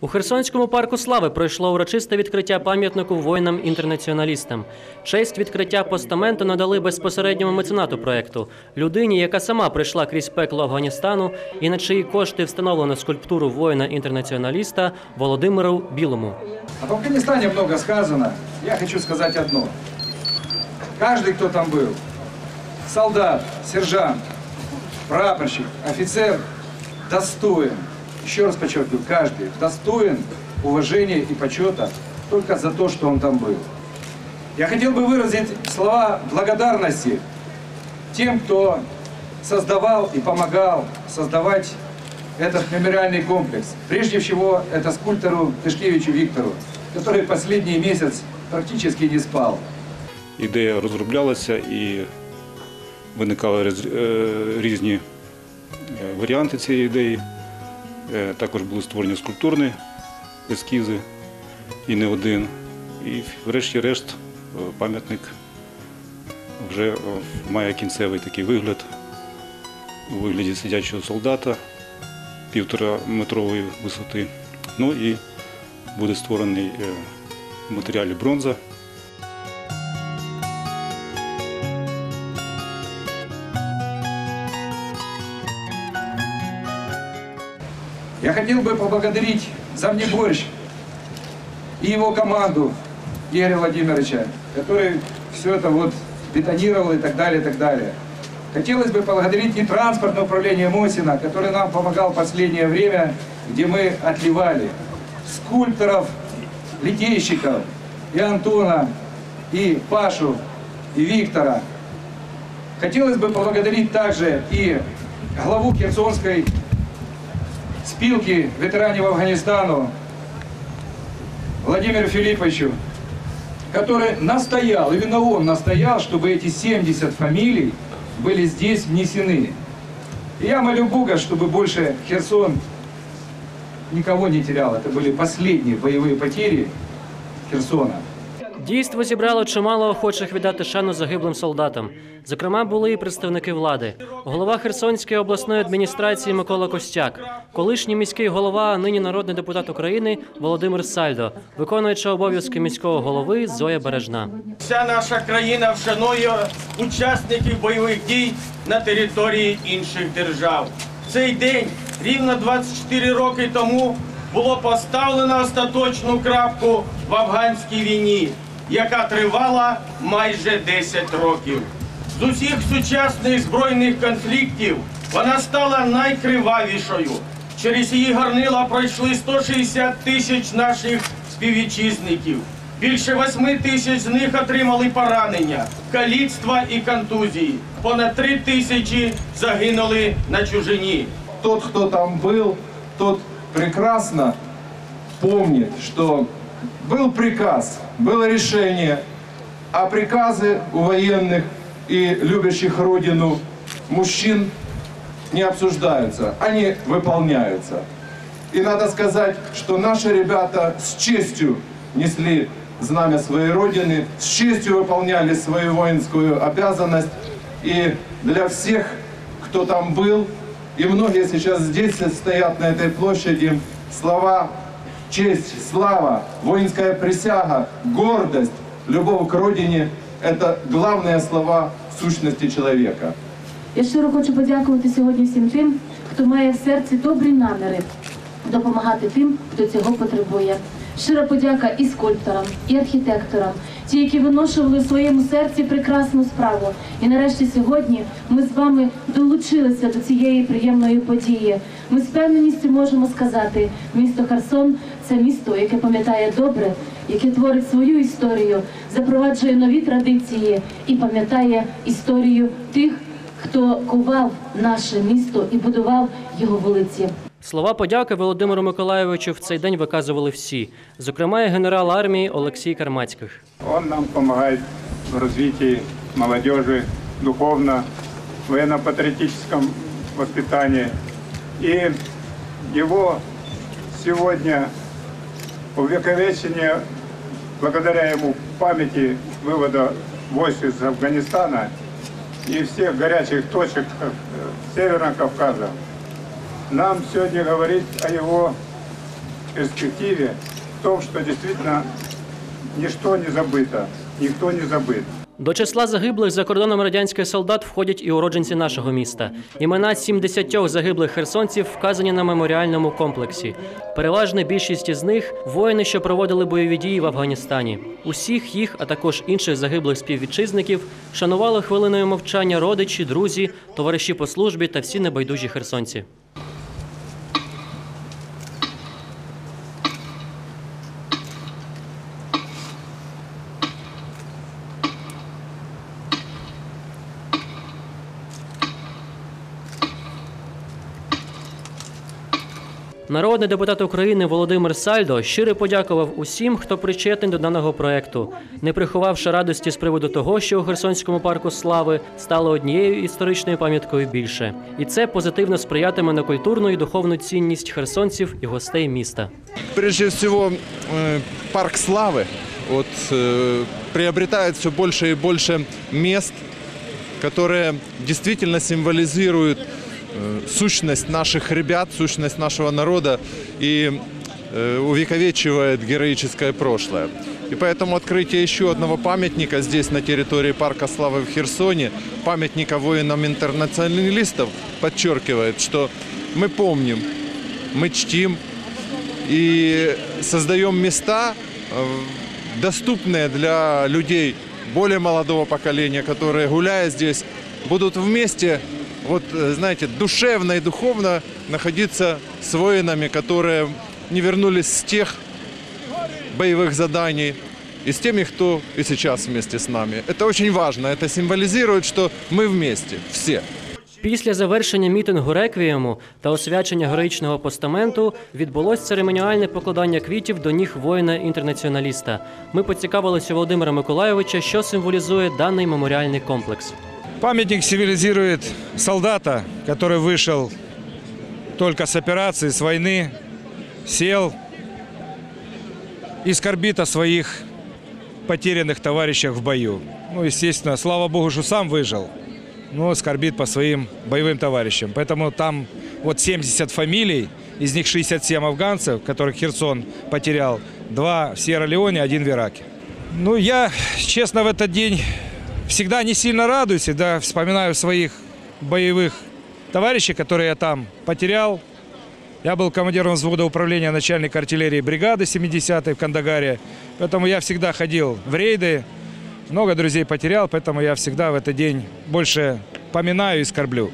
У Херсонському парку слави пройшло урочисте відкриття пам'ятнику воїнам-інтернаціоналістам. Честь відкриття постаменту надали безпосередньому меценату проекту людині, яка сама прийшла крізь пекло Афганістану і на чиї кошти встановлено скульптуру воїна-інтернаціоналіста Володимиру Білому. Об Афганистане много сказано. Я хочу сказать одно. Каждый, кто там был, солдат, сержант, прапорщик, офицер, достоин, еще раз подчеркиваю, каждый достоин уважения и почета только за то, что он там был. Я хотел бы выразить слова благодарности тем, кто создавал и помогал создавать этот мемориальный комплекс. Прежде всего, это скульптору Тышкевичу Виктору, который последний месяц практически не спал. Ідея розроблялася і виникали роз- е, різні е, варіанти цієї ідеї. Е, Також були створені скульптурні ескізи і не один. І врешті-решт е, пам'ятник вже е, має кінцевий такий вигляд у вигляді сидячого солдата півтора метрової висоти. Ну і буде створений матеріалі бронза. Я хотел бы поблагодарить замнеборщ и его команду Игоря Владимировича, который все это вот бетонировал и так далее, и так далее. Хотелось бы поблагодарить и транспортное управление Мосина, который нам помогал последнее время, где мы отливали скульпторов, литейщиков, и Антона, и Пашу, и Виктора. Хотелось бы поблагодарить также и главу Херсонской спилки ветеранов Афганистану Владимиру Филипповичу, который настоял, именно он настоял, чтобы эти 70 фамилий были здесь внесены. И я молю Бога, чтобы больше Херсон никого не терял. Это были последние боевые потери Херсона. Дійство зібрало чимало охочих віддати шану загиблим солдатам. Зокрема, були і представники влади. Голова Херсонської обласної адміністрації Микола Костяк, колишній міський голова, а нині народний депутат України Володимир Сальдо, виконуюча обов'язки міського голови Зоя Бережна. Вся наша країна вшанує учасників бойових дій на території інших держав. Цей день, рівно 24 роки тому, було поставлено остаточну крапку в афганській війні, яка тривала майже 10 років. З усіх сучасних збройних конфліктів вона стала найкривавішою. Через її горнила пройшли 160 тисяч наших співвітчизників. Більше восьми тисяч з них отримали поранення, каліцтва і контузії. Понад три тисячі загинули на чужині. Тот, кто там был, тот прекрасно помнит, что был приказ, было решение, а приказы у военных и любящих родину мужчин не обсуждаются, они выполняются. И надо сказать, что наши ребята с честью несли знамя своей родины, с честью выполняли свою воинскую обязанность. И для всех, кто там был, и многие сейчас здесь стоят на этой площади, слова честь, слава, воинская присяга, гордость, любовь к родине – это главные слова сущности человека. Я щиро хочу подякувати сьогодні всім тим, хто має в серці добрі наміри допомагати тим, хто цього потребує. Щира подяка і скульпторам, і архітекторам, ті, які виношували в своєму серці прекрасну справу. І нарешті сьогодні ми з вами долучилися до цієї приємної події. Ми з певненістю можемо сказати, місто Херсон це місто, яке пам'ятає добре, яке творить свою історію, запроваджує нові традиції і пам'ятає історію тих, хто кував наше місто і будував його вулиці. Слова подяки Володимиру Миколайовичу в цей день виказували всі, зокрема і генерал армії Олексій Кармацьких. Он нам помогает в развитии молодежи духовно, в военно-патриотическом воспитании. И его сегодня увековечение, благодаря ему памяти вывода войск из Афганистана и всех горячих точек э, Северного Кавказа, нам сегодня говорить о его перспективе, в том, что действительно ничто не забыто, никто не забыт. До числа загиблих за кордоном радянських солдат входять і уродженці нашого міста. Імена 70 загиблих херсонців вказані на меморіальному комплексі. Переважна більшість із них воїни, що проводили бойові дії в Афганістані. Усіх їх, а також інших загиблих співвітчизників, шанували хвилиною мовчання родичі, друзі, товариші по службі та всі небайдужі херсонці. Народний депутат України Володимир Сальдо щиро подякував усім, хто причетний до даного проекту, не приховавши радості з приводу того, що у Херсонському парку слави стало однією історичною пам'яткою більше, і це позитивно сприятиме на культурну і духовну цінність херсонців і гостей міста. Прежде всего, э, парк славы вот, э, приобретает все больше и больше мест, которые действительно символизируют э, Сущность наших ребят, сущность нашего народа и э, увековечивает героическое прошлое. И поэтому открытие еще одного памятника здесь, на территории Парка Славы в Херсоне, памятника воинам-интернационалистов, подчеркивает, что мы помним, мы чтим и создаем места, э, доступные для людей более молодого поколения, которые, гуляя здесь, будут вместе, вот, э, знаете, душевно и духовно находиться с воинами, которые не вернулись с тех боевых заданий, и с теми, кто и сейчас вместе с нами. Это очень важно, это символизирует, что мы вместе, все. Після завершення мітингу реквієму та освячення героїчного постаменту відбулось церемоніальне покладання квітів до ніг воїна-інтернаціоналіста. Ми поцікавилися Володимира Миколайовича, що символізує даний меморіальний комплекс. Памятник символизирует солдата, который вышел только с операции, с войны, сел и скорбит о своих потерянных товарищах в бою. Ну, естественно, слава богу, что сам выжил, но скорбит по своим боевым товарищам. Поэтому там вот 70 фамилий, из них 67 афганцев, которых Херсон потерял, два в Сьерра-Леоне, один в Ираке. Ну, я, честно, в этот день всегда не сильно радуюсь, всегда вспоминаю своих боевых товарищей, которые я там потерял. Я был командиром взвода управления начальника артиллерии бригады 70-й в Кандагаре, поэтому я всегда ходил в рейды, много друзей потерял, поэтому я всегда в этот день больше поминаю и скорблю.